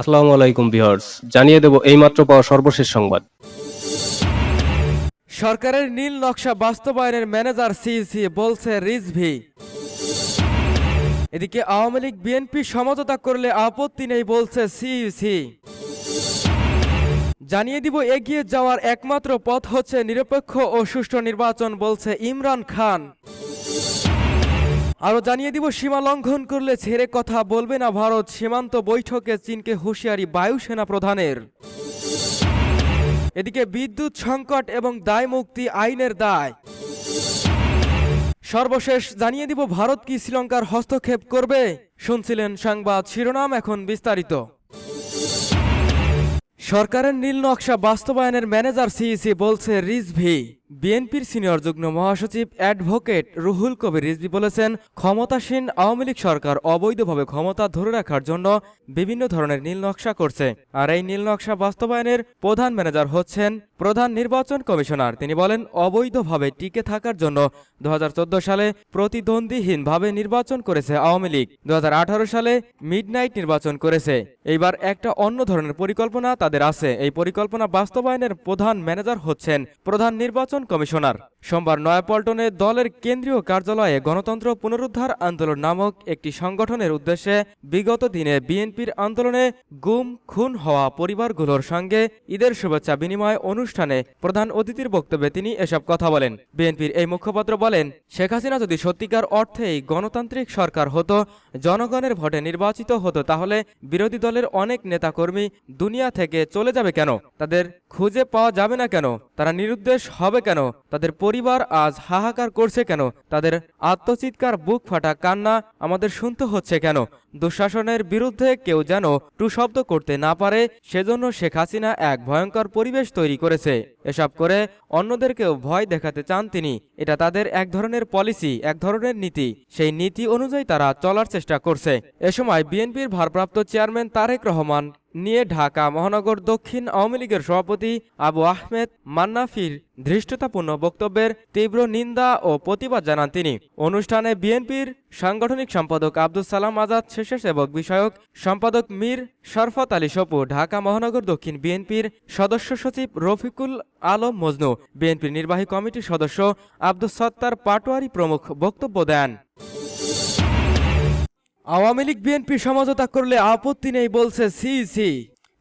আসসালামু আলাইকুম ভিউয়ার্স, জানিয়ে দেব এইমাত্র পাওয়া সর্বশেষ সংবাদ। সরকারের নীল নকশা বাস্তবায়নের ম্যানেজার সিইসি বলছে রিজভি। এদিকে আওয়ামী লীগ বিএনপি সমঝোতা করলে আপত্তি নেই বলছে সিইসি। জানিয়ে দিব এগিয়ে যাওয়ার একমাত্র পথ হচ্ছে নিরপেক্ষ ও সুষ্ঠু নির্বাচন বলছে ইমরান খান। আরও জানিয়ে দিব, সীমা লঙ্ঘন করলে ছেড়ে কথা বলবে না ভারত। সীমান্ত বৈঠকে চীনকে হুঁশিয়ারি বায়ুসেনা প্রধানের। এদিকে বিদ্যুৎ সংকট এবং দায় মুক্তি আইনের দায়। সর্বশেষ জানিয়ে দিব, ভারত কি শ্রীলঙ্কার হস্তক্ষেপ করবে? শুনছিলেন সংবাদ শিরোনাম, এখন বিস্তারিত। সরকারের নীল নকশা বাস্তবায়নের ম্যানেজার সিইসি বলছে, রিজভি। বিএনপির সিনিয়র যুগ্ম মহাসচিব অ্যাডভোকেট রুহুল কবির রিজভি বলেছেন, ক্ষমতাসীন আওয়ামী লীগ সরকার অবৈধভাবে ক্ষমতা ধরে রাখার জন্য বিভিন্ন ধরনের নীল নকশা করছে। আর এই নীল নকশা বাস্তবায়নের প্রধান ম্যানেজার হচ্ছেন প্রধান নির্বাচন কমিশনার। তিনি বলেন, অবৈধভাবে টিকে থাকার জন্য দু সালে প্রতিদ্বন্দ্বীহীনভাবে নির্বাচন করেছে আওয়ামী লীগ। দু হাজার আঠারো সালে মিডনাইট নির্বাচন করেছে। এইবার একটা অন্য ধরনের পরিকল্পনা তাদের আছে। এই পরিকল্পনা বাস্তবায়নের প্রধান ম্যানেজার হচ্ছেন প্রধান নির্বাচন কমিশনার। সোমবার নয়াপল্টনে দলের কেন্দ্রীয় কার্যালয়ে গণতন্ত্র পুনরুদ্ধার আন্দোলন নামক একটি সংগঠনের উদ্দেশ্যে বিগত দিনে বিএনপির আন্দোলনে গুম, খুন হওয়া পরিবারগুলোর সঙ্গে ঈদের শুভেচ্ছা বিনিময় অনুষ্ঠানে প্রধান অতিথির বক্তব্যে তিনি এসব কথা বলেন। বিএনপির এই মুখপাত্র বলেন, শেখ হাসিনা যদি সত্যিকার অর্থেই গণতান্ত্রিক সরকার হতো, জনগণের ভোটে নির্বাচিত হতো, তাহলে বিরোধী দলের অনেক নেতাকর্মী দুনিয়া থেকে চলে যাবে কেন? তাদের খুঁজে পাওয়া যাবে না কেন? তারা নিরুদ্দেশ হবে কেন? তাদের পরিবার আজ হাহাকার করছে কেন? তাদের আত্মচিৎকার, বুক ফাটা, কান্না আমাদের শুনতে হচ্ছে কেন? দুঃশাসনের বিরুদ্ধে কেউ যেন টু শব্দ করতে না পারে, সেজন্য শেখ হাসিনা এক ভয়ঙ্কর পরিবেশ তৈরি করেছে। এসব করে অন্যদেরকেও ভয় দেখাতে চান তিনি। এটা তাদের এক ধরনের পলিসি, এক ধরনের নীতি। সেই নীতি অনুযায়ী তারা চলার চেষ্টা করছে। এ সময় বিএনপির ভারপ্রাপ্ত চেয়ারম্যান তারেক রহমান নিয়ে ঢাকা মহানগর দক্ষিণ আওয়ামী লীগের সভাপতি আবু আহমেদ মান্নাফির ধৃষ্টতাপূর্ণ বক্তব্যের তীব্র নিন্দা ও প্রতিবাদ জানান তিনি। অনুষ্ঠানে বিএনপির সাংগঠনিক সম্পাদক আব্দুল সালাম আজাদ, স্বেচ্ছাসেবক বিষয়ক সম্পাদক মীর শরফত আলী সপু, ঢাকা মহানগর দক্ষিণ বিএনপির সদস্য সচিব রফিকুল আলম মজনু, বিএনপির নির্বাহী কমিটির সদস্য আব্দুল সত্তার পাটোয়ারি প্রমুখ বক্তব্য দেন। আওয়ামী লীগ, বিএনপি সমঝোতা করলে আপত্তি নেই বলছে সিইসি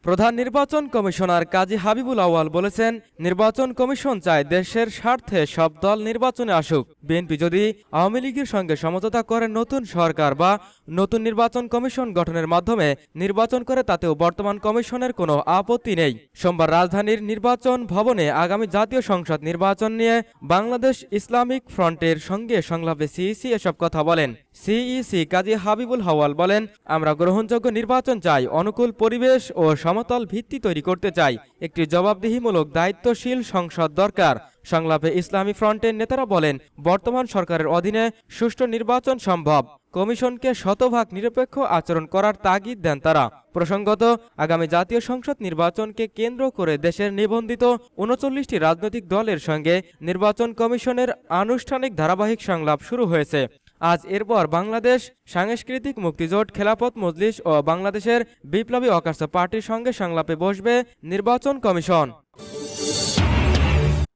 প্রধান নির্বাচন কমিশনার কাজী হাবিবুল আওয়াল বলেছেন, নির্বাচন কমিশন চায় দেশের স্বার্থে সব দল নির্বাচনে আসুক। বিএনপি যদি আওয়ামী লীগের সঙ্গে সমঝোতা করে নতুন সরকার বা নতুন নির্বাচন কমিশন গঠনের মাধ্যমে নির্বাচন করে তাতেও বর্তমান কমিশনের কোনো আপত্তি নেই। সোমবার রাজধানীর নির্বাচন ভবনে আগামী জাতীয় সংসদ নির্বাচন নিয়ে বাংলাদেশ ইসলামিক ফ্রন্টের সঙ্গে সংলাপে সিইসি এসব কথা বলেন। সিইসি কাজী হাবিবুল হাওয়াল বলেন, আমরা গ্রহণযোগ্য নির্বাচন চাই, অনুকূল পরিবেশ ও সমতল ভিত্তি তৈরি করতে চাই। একটি জবাবদিহিমূলক দায়িত্বশীল সংসদ দরকার। সংলাপে ইসলামী ফ্রন্টের নেতারা বলেন, বর্তমান সরকারের অধীনে সুষ্ঠু নির্বাচন সম্ভব। কমিশনকে শতভাগ নিরপেক্ষ আচরণ করার তাগিদ দেন তারা। প্রসঙ্গত, আগামী জাতীয় সংসদ নির্বাচনকে কেন্দ্র করে দেশের নিবন্ধিত উনচল্লিশটি রাজনৈতিক দলের সঙ্গে নির্বাচন কমিশনের আনুষ্ঠানিক ধারাবাহিক সংলাপ শুরু হয়েছে। আজ এরপর বাংলাদেশ সাংস্কৃতিক মুক্তিজোট খেলাপথ মজলিস ও বাংলাদেশের বিপ্লবী অকার্স পার্টির সঙ্গে সংলাপে বসবে নির্বাচন কমিশন।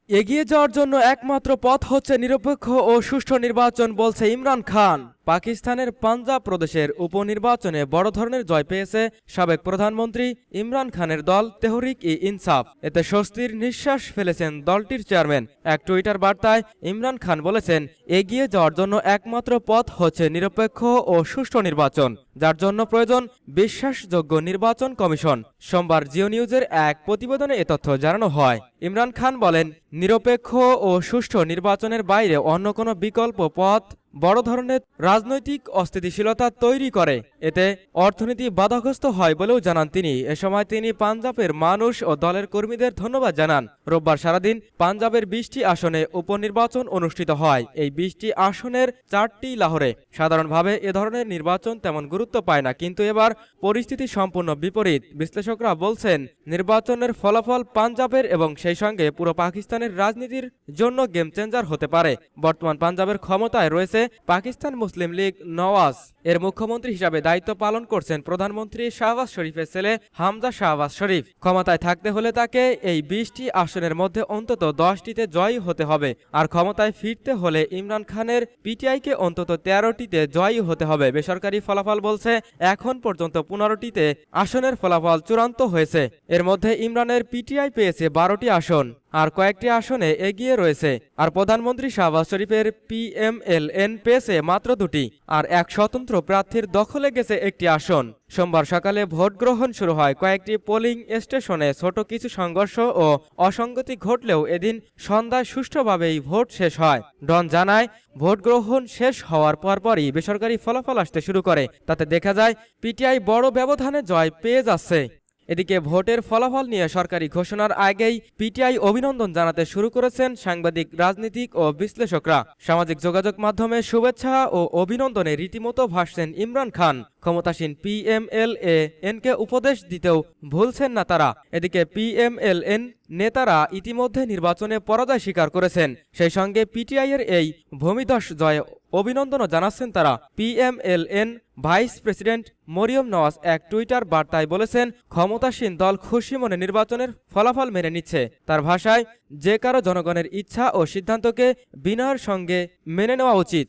এগিয়ে যাওয়ার জন্য একমাত্র পথ হচ্ছে নিরপেক্ষ ও সুষ্ঠু নির্বাচন বলছে ইমরান খান। পাকিস্তানের পাঞ্জাব প্রদেশের উপনির্বাচনে বড় ধরনের জয় পেয়েছে সাবেক প্রধানমন্ত্রী ইমরান খানের দল তেহরিক ই ইনসাফ। এতে স্বস্তির নিঃশ্বাস ফেলেছেন দলটির চেয়ারম্যান। এক টুইটার বার্তায় ইমরান খান বলেছেন, এগিয়ে যাওয়ার জন্য একমাত্র পথ হচ্ছে নিরপেক্ষ ও সুষ্ঠু নির্বাচন, যার জন্য প্রয়োজন বিশ্বাসযোগ্য নির্বাচন কমিশন। সোমবার জিও নিউজের এক প্রতিবেদনে এ তথ্য জানানো হয়। ইমরান খান বলেন, নিরপেক্ষ ও সুষ্ঠু নির্বাচনের বাইরে অন্য কোনো বিকল্প পথ বড় ধরনের রাজনৈতিক অস্থিতিশীলতা তৈরি করে। এতে অর্থনীতি বাধাগ্রস্ত হয় বলেও জানান তিনি। এ সময় তিনি পাঞ্জাবের মানুষ ও দলের কর্মীদের ধন্যবাদ জানান। রোববার সারাদিন পাঞ্জাবের বিশটি আসনে উপনির্বাচন অনুষ্ঠিত হয়। এই বিশটি আসনের চারটি লাহোরে। সাধারণভাবে এ ধরনের নির্বাচন তেমন গুরুত্ব পায় না, কিন্তু এবার পরিস্থিতি সম্পূর্ণ বিপরীত। বিশ্লেষকরা বলছেন, নির্বাচনের ফলাফল পাঞ্জাবের এবং সেই সঙ্গে পুরো পাকিস্তানের রাজনীতির জন্য গেম চেঞ্জার হতে পারে। বর্তমান পাঞ্জাবের ক্ষমতায় রয়েছে পাকিস্তান মুসলিম লীগ নওয়াজ। এর মুখ্যমন্ত্রী হিসাবে দায়িত্ব পালন করছেন প্রধানমন্ত্রী শাহবাজ শরীফের ছেলে হামজা শাহবাজ শরীফ। ক্ষমতায় থাকতে হলে তাকে এই বিশটি আসনের মধ্যে অন্তত দশটিতে জয়ী হতে হবে। আর ক্ষমতায় ফিরতে হলে ইমরান খানের পিটিআইকে অন্তত তেরোটিতে জয়ী হতে হবে। বেসরকারি ফলাফল বলছে, এখন পর্যন্ত পনেরোটিতে আসনের ফলাফল চূড়ান্ত হয়েছে। এর মধ্যে ইমরানের পিটিআই পেয়েছে বারোটি আসন। আর কয়েকটি আসনে এগিয়ে রয়েছে, আর প্রধানমন্ত্রী শাহবাজ শরীফের পিএমএলএন পেয়েছে মাত্র দুটি, আর এক স্বতন্ত্র প্রার্থীর দখলে গেছে একটি আসন। সোমবার সকালে ভোট গ্রহণ শুরু হয় কয়েকটি পোলিং স্টেশনে, ছোট কিছু সংঘর্ষ ও অসঙ্গতি ঘটলেও এদিন সন্ধ্যায় সুষ্ঠুভাবেই ভোট শেষ হয়। ডন জানায়, ভোট গ্রহণ শেষ হওয়ার পরপরই বেসরকারি ফলাফল আসতে শুরু করে। তাতে দেখা যায়, পিটিআই বড় ব্যবধানে জয় পেয়ে যাচ্ছে। এদিকে ভোটের ফলাফল নিয়ে সরকারি ঘোষণার আগেই পিটিআই অভিনন্দন জানাতে শুরু করেছেন সাংবাদিক, রাজনীতিক ও বিশ্লেষকরা। সামাজিক যোগাযোগ মাধ্যমে শুভেচ্ছা ও অভিনন্দনে রীতিমতো ভাসছেন ইমরান খান। ক্ষমতাসীন পিএমএলএ এনকে উপদেশ দিতেও ভুলছেন না তারা। এদিকে পিএমএলএন নেতারা ইতিমধ্যে নির্বাচনে পরাজয় স্বীকার করেছেন। সেই সঙ্গে পিটিআই এর এই ভূমিধস জয়ে অভিনন্দনও জানাচ্ছেন তারা। PMLN vice president Maryam Nawaz এক টুইটার বার্তায় বলেছেন, ক্ষমতাসীন দল খুশি মনে নির্বাচনের ফলাফল মেনে নিচ্ছে। তার ভাষায়, যে কারও জনগণের ইচ্ছা ও সিদ্ধান্তকে বিনয়ের সঙ্গে মেনে নেওয়া উচিত।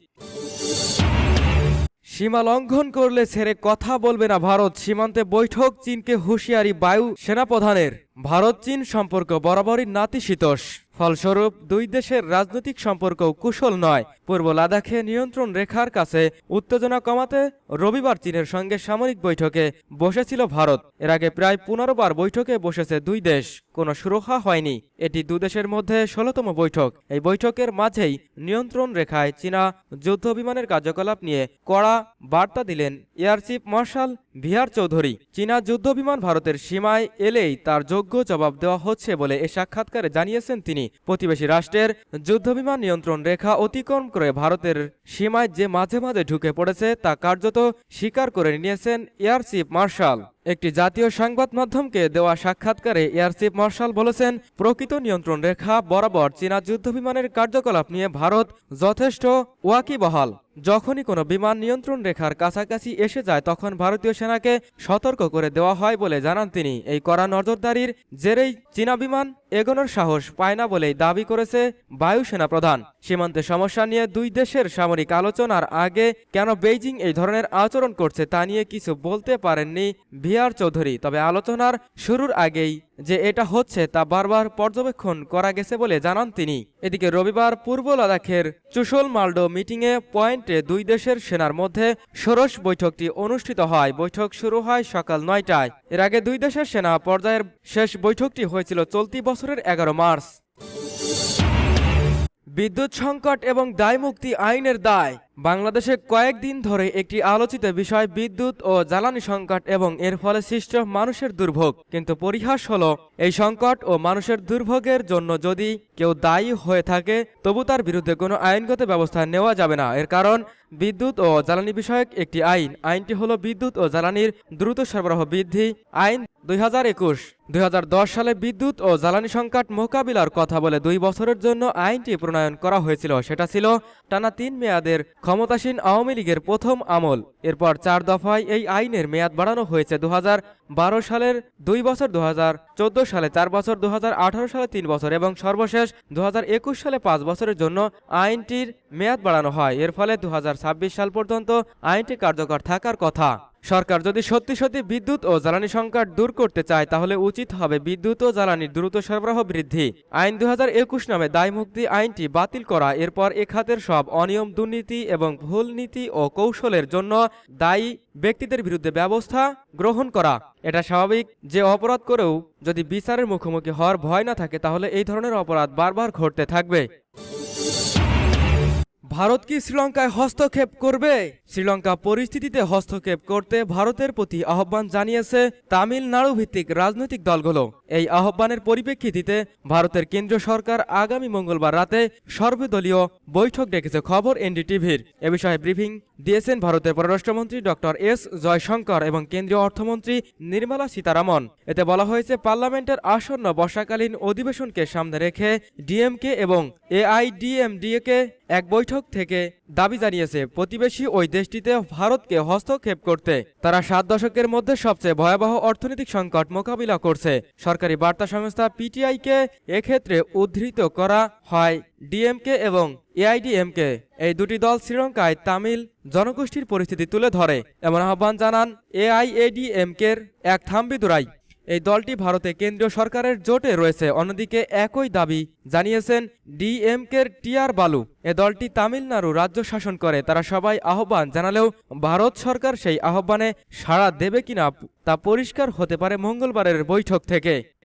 সীমা লঙ্ঘন করলে ছেড়ে কথা বলবে না ভারত। সীমান্তে বৈঠক, চীনকে হুঁশিয়ারি বায়ু সেনাপ্রধানের। ভারত চীন সম্পর্ক বরাবরই নাতিশীতোষ ফলস্বরূপ, দুই দেশের রাজনৈতিক সম্পর্ক কুশল নয়। পূর্ব লাদাখে নিয়ন্ত্রণ রেখার কাছে উত্তেজনা কমাতে রবিবার চীনের সঙ্গে সামরিক বৈঠকে বসেছিল ভারত। এর আগে প্রায় পনেরো বার বৈঠকে বসেছে দুই দেশ। কোনো সুরক্ষা হয়নি। এটি দুদেশের মধ্যে ষোলতম বৈঠক। এই বৈঠকের মাঝেই নিয়ন্ত্রণ রেখায় চীনা যুদ্ধ বিমানের কার্যকলাপ নিয়ে কড়া বার্তা দিলেন air chief marshal VR Chaudhari. চীনা যুদ্ধ বিমান ভারতের সীমায় এলেই তার যোগ্য জবাব দেওয়া হচ্ছে বলে এ সাক্ষাৎকারে জানিয়েছেন তিনি। প্রতিবেশী রাষ্ট্রের যুদ্ধবিমান নিয়ন্ত্রণ রেখা অতিক্রম করে ভারতের সীমায় যে মাঝে মাঝে ঢুকে পড়েছে তা কার্যত স্বীকার করে নিয়েছেন এয়ার চিফ মার্শাল। একটি জাতীয় সংবাদ মাধ্যমকে দেওয়া সাক্ষাৎকারে এয়ার চিফ মার্শাল বলেছেন, প্রকৃত নিয়ন্ত্রণ রেখা বরাবর চীনা যুদ্ধবিমানের কার্যকলাপ নিয়ে ভারত যথেষ্ট ওয়াকিবহাল। যখনই কোনো বিমান নিয়ন্ত্রণ রেখার কাছাকাছি এসে যায়, তখন ভারতীয় সেনাকে সতর্ক করে দেওয়া হয় বলে জানান তিনি। এই কড়া নজরদারির জেরেই চীনা বিমান এগোনোর সাহস পায় না বলেই দাবি করেছে বায়ুসেনা প্রধান। সীমান্তে সমস্যা নিয়ে দুই দেশের সামরিক আলোচনার আগে কেন বেইজিং এই ধরনের আচরণ করছে তা নিয়ে কিছু বলতে পারেননি ভিআর চৌধুরী, তবে আলোচনার শুরুর আগেই যে এটা হচ্ছে তা বারবার পর্যবেক্ষণ করা গেছে বলে জানান তিনি। এদিকে রবিবার পূর্ব লাদাখের চুশল মালডো মিটিংয়ে পয়েন্টে দুই দেশের সেনার মধ্যে ষোড়শ বৈঠকটি অনুষ্ঠিত হয়। বৈঠক শুরু হয় সকাল নয়টায়। এর আগে দুই দেশের সেনা পর্যায়ের শেষ বৈঠকটি হয়েছিল চলতি বছরের এগারো মার্চ। বিদ্যুৎ সংকট এবং দায়মুক্তি আইনের দায়। বাংলাদেশে কয়েকদিন ধরে একটি আলোচিত বিষয় বিদ্যুৎ ও জ্বালানি সংকট এবং এর ফলে সৃষ্ট মানুষের দুর্ভোগ। কিন্তু পরিহাস হলো, এই সংকট ও মানুষের দুর্ভোগের জন্য যদি কেউ দায়ী হয়ে থাকে, তবু তার বিরুদ্ধে কোনো আইনগত ব্যবস্থা নেওয়া যাবে না। এর কারণ, বিদ্যুৎ ও জ্বালানি বিষয়ক একটি আইন। আইনটি হলো বিদ্যুৎ ও জ্বালানির দ্রুত সরবরাহ বৃদ্ধি। আইন দুই হাজার একুশ। দুই সালে বিদ্যুৎ ও জ্বালানি সংকট মোকাবিলার কথা বলে দুই বছরের জন্য আইনটি প্রণয়ন করা হয়েছিল। সেটা ছিল টানা তিন মেয়াদের ক্ষমতাসীন আওয়ামী লীগের প্রথম আমল। এরপর চার দফায় এই আইনের মেয়াদ বাড়ানো হয়েছে দু সালের দুই বছর দু চোদ্দ সালে চার বছর দু হাজার আঠারো সালে তিন বছর এবং সর্বশেষ দু হাজার একুশ সালে পাঁচ বছরের জন্য আইনটির মেয়াদ বাড়ানো হয়। এর ফলে দু হাজার ছাব্বিশ সাল পর্যন্ত আইনটি কার্যকর থাকার কথা। সরকার যদি সত্যি সত্যি বিদ্যুৎ ও জ্বালানি সংকট দূর করতে চায়, তাহলে উচিত হবে বিদ্যুৎ ও জ্বালানির দ্রুত সরবরাহ বৃদ্ধি। আইন দু হাজার একুশ নামে দায়মুক্তি আইনটি বাতিল করা, এরপর এ খাতের সব অনিয়ম, দুর্নীতি এবং ভুল নীতি ও কৌশলের জন্য দায়ী ব্যক্তিদের বিরুদ্ধে ব্যবস্থা গ্রহণ করা। এটা স্বাভাবিক যে অপরাধ করেও যদি বিচারের মুখোমুখি হওয়ার ভয় না থাকে, তাহলে এই ধরনের অপরাধ বারবার ঘটতে থাকবে। ভারত কি শ্রীলঙ্কায় হস্তক্ষেপ করবে? শ্রীলঙ্কা পরিস্থিতিতে হস্তক্ষেপ করতে ভারতের প্রতি আহ্বান জানিয়েছে তামিলনাড়ু ভিত্তিক রাজনৈতিক দলগুলো। এই আহ্বানের পরিপ্রেক্ষিতে ভারতের কেন্দ্রীয় সরকার আগামী মঙ্গলবার রাতে সর্বদলীয় বৈঠক ডেকেছে খবর এনডিটিভির। এ বিষয়ে ব্রিফিং দিয়েছেন ভারতের পররাষ্ট্রমন্ত্রী ডক্টর এস জয়শঙ্কর এবং কেন্দ্রীয় অর্থমন্ত্রী নির্মলা সীতারামন। এতে বলা হয়েছে, পার্লামেন্টের আসন্ন বর্ষাকালীন অধিবেশনকে সামনে রেখে ডিএমকে এবং এআইডিএমডিএকে এক বৈঠক থেকে দাবি জানিয়েছে, প্রতিবেশী ওই দেশটিতে ভারতকে হস্তক্ষেপ করতে। তারা সাত দশকের মধ্যে সবচেয়ে ভয়াবহ অর্থনৈতিক সংকট মোকাবিলা করছে। সরকারি বার্তা সংস্থা পিটিআইকে এক্ষেত্রে উদ্ধৃত করা হয়, ডিএমকে এবং এআইডিএমকে এই দুটি দল শ্রীলঙ্কায় তামিল জনগোষ্ঠীর পরিস্থিতি তুলে ধরে। এমন আহ্বান জানান এআইএডিএমকের এক থাম্বিদুরাই। এই দলটি ভারতে কেন্দ্রীয় সরকারের জোটে রয়েছে। অন্যদিকে একই দাবি জানিয়েছেন ডিএমকের টিআর বালু। এ দলটি তামিলনাড়ু রাজ্য শাসন করে। তারা সবাই আহ্বান জানালেও ভারত সরকার সেই আহ্বানে সাড়া দেবে কিনা তা পরিষ্কার হতে পারে মঙ্গলবারের বৈঠক থেকে।